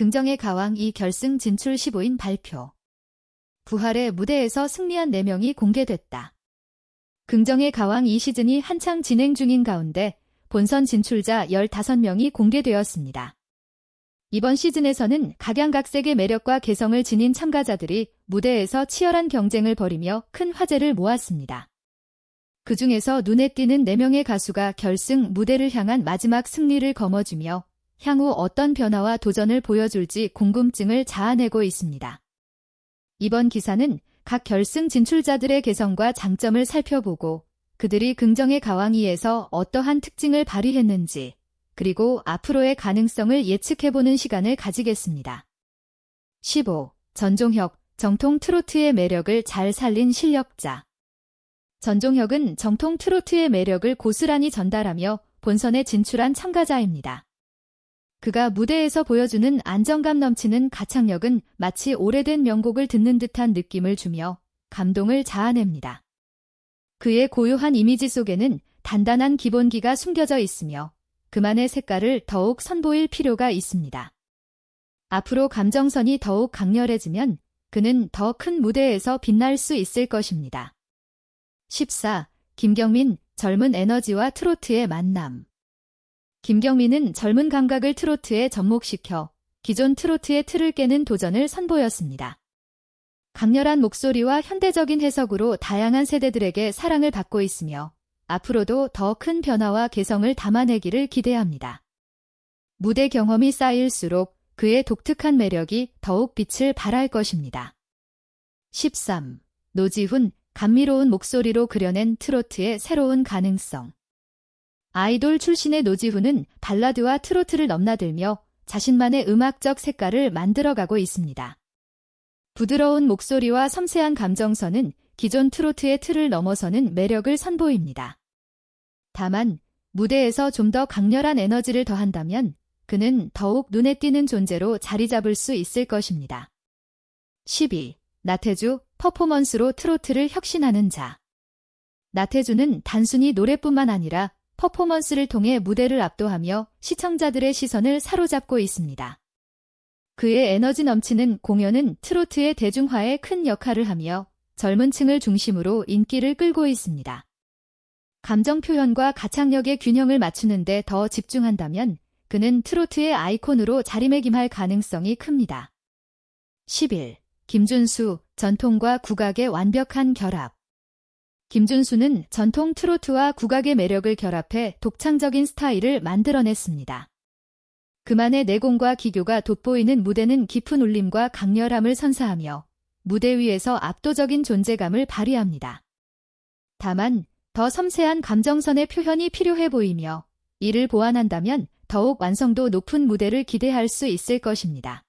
긍정의 가왕 2 결승 진출 15인 발표. 부활의 무대에서 승리한 4명이 공개됐다. 긍정의 가왕 2 시즌이 한창 진행 중인 가운데 본선 진출자 15명이 공개되었습니다. 이번 시즌에서는 각양각색의 매력과 개성을 지닌 참가자들이 무대에서 치열한 경쟁을 벌이며 큰 화제를 모았습니다. 그 중에서 눈에 띄는 4명의 가수가 결승 무대를 향한 마지막 승리를 거머쥐며 향후 어떤 변화와 도전을 보여줄지 궁금증을 자아내고 있습니다. 이번 기사는 각 결승 진출자들의 개성과 장점을 살펴보고 그들이 긍정의 가왕이에서 어떠한 특징을 발휘했는지 그리고 앞으로의 가능성을 예측해보는 시간을 가지겠습니다. 15. 전종혁, 정통 트로트의 매력을 잘 살린 실력자. 전종혁은 정통 트로트의 매력을 고스란히 전달하며 본선에 진출한 참가자입니다. 그가 무대에서 보여주는 안정감 넘치는 가창력은 마치 오래된 명곡을 듣는 듯한 느낌을 주며 감동을 자아냅니다. 그의 고요한 이미지 속에는 단단한 기본기가 숨겨져 있으며 그만의 색깔을 더욱 선보일 필요가 있습니다. 앞으로 감정선이 더욱 강렬해지면 그는 더 큰 무대에서 빛날 수 있을 것입니다. 14. 김경민, 젊은 에너지와 트로트의 만남. 김경민은 젊은 감각을 트로트에 접목시켜 기존 트로트의 틀을 깨는 도전을 선보였습니다. 강렬한 목소리와 현대적인 해석으로 다양한 세대들에게 사랑을 받고 있으며 앞으로도 더 큰 변화와 개성을 담아내기를 기대합니다. 무대 경험이 쌓일수록 그의 독특한 매력이 더욱 빛을 발할 것입니다. 13. 노지훈, 감미로운 목소리로 그려낸 트로트의 새로운 가능성. 아이돌 출신의 노지훈은 발라드와 트로트를 넘나들며 자신만의 음악적 색깔을 만들어가고 있습니다. 부드러운 목소리와 섬세한 감정선은 기존 트로트의 틀을 넘어서는 매력을 선보입니다. 다만 무대에서 좀 더 강렬한 에너지를 더한다면 그는 더욱 눈에 띄는 존재로 자리 잡을 수 있을 것입니다. 12. 나태주, 퍼포먼스로 트로트를 혁신하는 자. 나태주는 단순히 노래뿐만 아니라 퍼포먼스를 통해 무대를 압도하며 시청자들의 시선을 사로잡고 있습니다. 그의 에너지 넘치는 공연은 트로트의 대중화에 큰 역할을 하며 젊은 층을 중심으로 인기를 끌고 있습니다. 감정 표현과 가창력의 균형을 맞추는데 더 집중한다면 그는 트로트의 아이콘으로 자리매김할 가능성이 큽니다. 11. 김준수, 전통과 국악의 완벽한 결합. 김준수는 전통 트로트와 국악의 매력을 결합해 독창적인 스타일을 만들어냈습니다. 그만의 내공과 기교가 돋보이는 무대는 깊은 울림과 강렬함을 선사하며 무대 위에서 압도적인 존재감을 발휘합니다. 다만 더 섬세한 감정선의 표현이 필요해 보이며 이를 보완한다면 더욱 완성도 높은 무대를 기대할 수 있을 것입니다.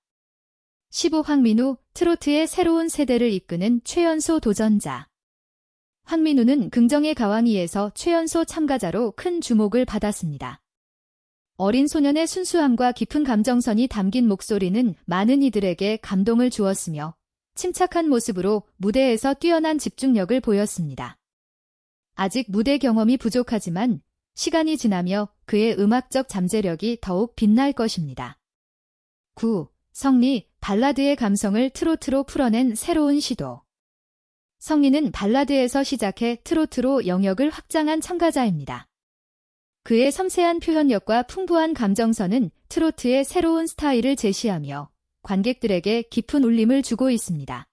15 황민우, 트로트의 새로운 세대를 이끄는 최연소 도전자. 황민우는 긍정의 가왕이에서 최연소 참가자로 큰 주목을 받았습니다. 어린 소년의 순수함과 깊은 감정선이 담긴 목소리는 많은 이들에게 감동을 주었으며 침착한 모습으로 무대에서 뛰어난 집중력을 보였습니다. 아직 무대 경험이 부족하지만 시간이 지나며 그의 음악적 잠재력이 더욱 빛날 것입니다. 9. 성리, 발라드의 감성을 트로트로 풀어낸 새로운 시도. 성리는 발라드에서 시작해 트로트로 영역을 확장한 참가자입니다. 그의 섬세한 표현력과 풍부한 감정선은 트로트의 새로운 스타일을 제시하며 관객들에게 깊은 울림을 주고 있습니다.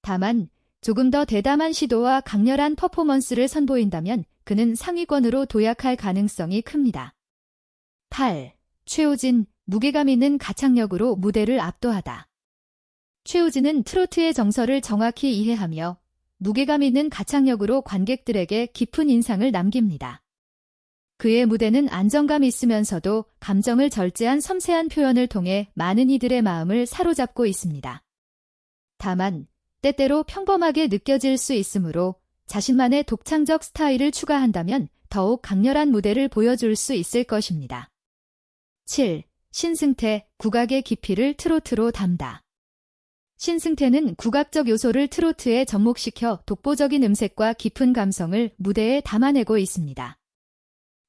다만 조금 더 대담한 시도와 강렬한 퍼포먼스를 선보인다면 그는 상위권으로 도약할 가능성이 큽니다. 8. 최우진, 무게감 있는 가창력으로 무대를 압도하다. 최우진은 트로트의 정서를 정확히 이해하며 무게감 있는 가창력으로 관객들에게 깊은 인상을 남깁니다. 그의 무대는 안정감 있으면서도 감정을 절제한 섬세한 표현을 통해 많은 이들의 마음을 사로잡고 있습니다. 다만 때때로 평범하게 느껴질 수 있으므로 자신만의 독창적 스타일을 추가한다면 더욱 강렬한 무대를 보여줄 수 있을 것입니다. 7. 신승태, 국악의 깊이를 트로트로 담다. 신승태는 국악적 요소를 트로트에 접목시켜 독보적인 음색과 깊은 감성을 무대에 담아내고 있습니다.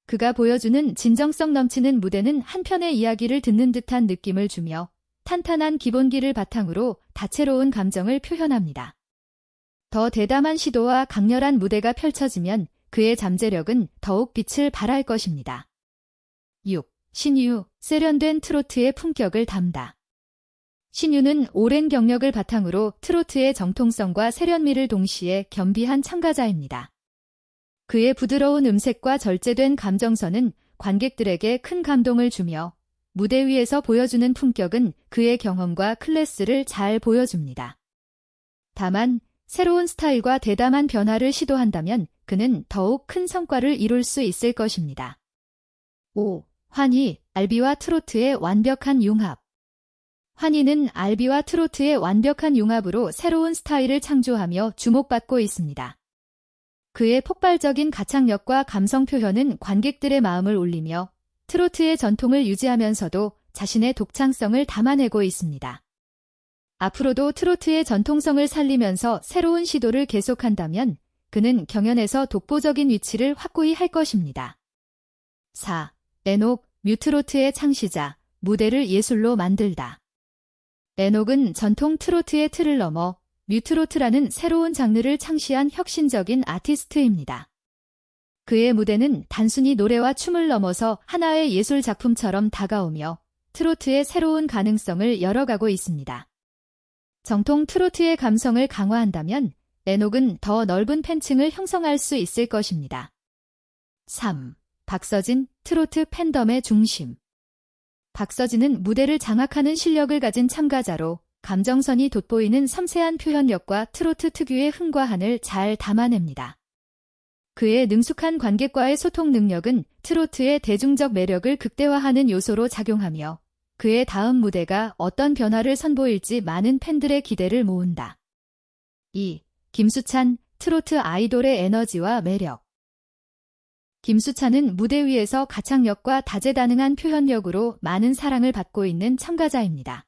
그가 보여주는 진정성 넘치는 무대는 한편의 이야기를 듣는 듯한 느낌을 주며 탄탄한 기본기를 바탕으로 다채로운 감정을 표현합니다. 더 대담한 시도와 강렬한 무대가 펼쳐지면 그의 잠재력은 더욱 빛을 발할 것입니다. 6. 신유, 세련된 트로트의 품격을 담다. 신유는 오랜 경력을 바탕으로 트로트의 정통성과 세련미를 동시에 겸비한 참가자입니다. 그의 부드러운 음색과 절제된 감정선은 관객들에게 큰 감동을 주며 무대 위에서 보여주는 품격은 그의 경험과 클래스를 잘 보여줍니다. 다만 새로운 스타일과 대담한 변화를 시도한다면 그는 더욱 큰 성과를 이룰 수 있을 것입니다. 5. 환희, 알비와 트로트의 완벽한 융합. 환희는 알비와 트로트의 완벽한 융합으로 새로운 스타일을 창조하며 주목받고 있습니다. 그의 폭발적인 가창력과 감성 표현은 관객들의 마음을 울리며 트로트의 전통을 유지하면서도 자신의 독창성을 담아내고 있습니다. 앞으로도 트로트의 전통성을 살리면서 새로운 시도를 계속한다면 그는 경연에서 독보적인 위치를 확고히 할 것입니다. 4. 에녹, 뮤트로트의 창시자, 무대를 예술로 만들다. 에녹은 전통 트로트의 틀을 넘어 뮤트로트라는 새로운 장르를 창시한 혁신적인 아티스트입니다. 그의 무대는 단순히 노래와 춤을 넘어서 하나의 예술 작품처럼 다가오며 트로트의 새로운 가능성을 열어가고 있습니다. 정통 트로트의 감성을 강화한다면 에녹은 더 넓은 팬층을 형성할 수 있을 것입니다. 3. 박서진, 트로트 팬덤의 중심. 박서진은 무대를 장악하는 실력을 가진 참가자로 감정선이 돋보이는 섬세한 표현력과 트로트 특유의 흥과 한을 잘 담아냅니다. 그의 능숙한 관객과의 소통 능력은 트로트의 대중적 매력을 극대화하는 요소로 작용하며 그의 다음 무대가 어떤 변화를 선보일지 많은 팬들의 기대를 모은다. 2. 김수찬, 트로트 아이돌의 에너지와 매력. 김수찬은 무대 위에서 가창력과 다재다능한 표현력으로 많은 사랑을 받고 있는 참가자입니다.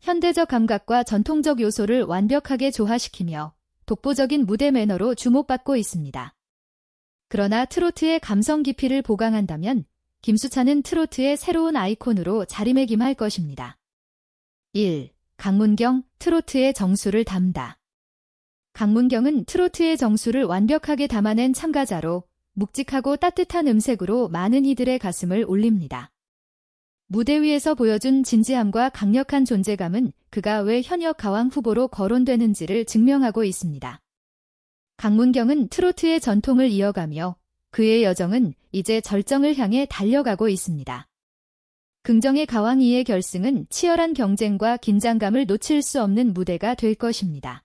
현대적 감각과 전통적 요소를 완벽하게 조화시키며 독보적인 무대 매너로 주목받고 있습니다. 그러나 트로트의 감성 깊이를 보강한다면 김수찬은 트로트의 새로운 아이콘으로 자리매김할 것입니다. 1. 강문경, 트로트의 정수를 담다. 강문경은 트로트의 정수를 완벽하게 담아낸 참가자로 묵직하고 따뜻한 음색으로 많은 이들의 가슴을 울립니다. 무대 위에서 보여준 진지함과 강력한 존재감은 그가 왜 현역 가왕 후보로 거론되는지를 증명하고 있습니다. 강문경은 트로트의 전통을 이어가며 그의 여정은 이제 절정을 향해 달려가고 있습니다. 긍정의 가왕이의 결승은 치열한 경쟁과 긴장감을 놓칠 수 없는 무대가 될 것입니다.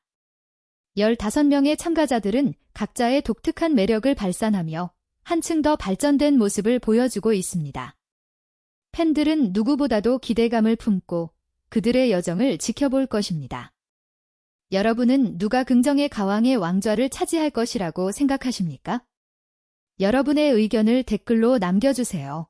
15명의 참가자들은 각자의 독특한 매력을 발산하며 한층 더 발전된 모습을 보여주고 있습니다. 팬들은 누구보다도 기대감을 품고 그들의 여정을 지켜볼 것입니다. 여러분은 누가 긍정의 가왕의 왕좌를 차지할 것이라고 생각하십니까? 여러분의 의견을 댓글로 남겨주세요.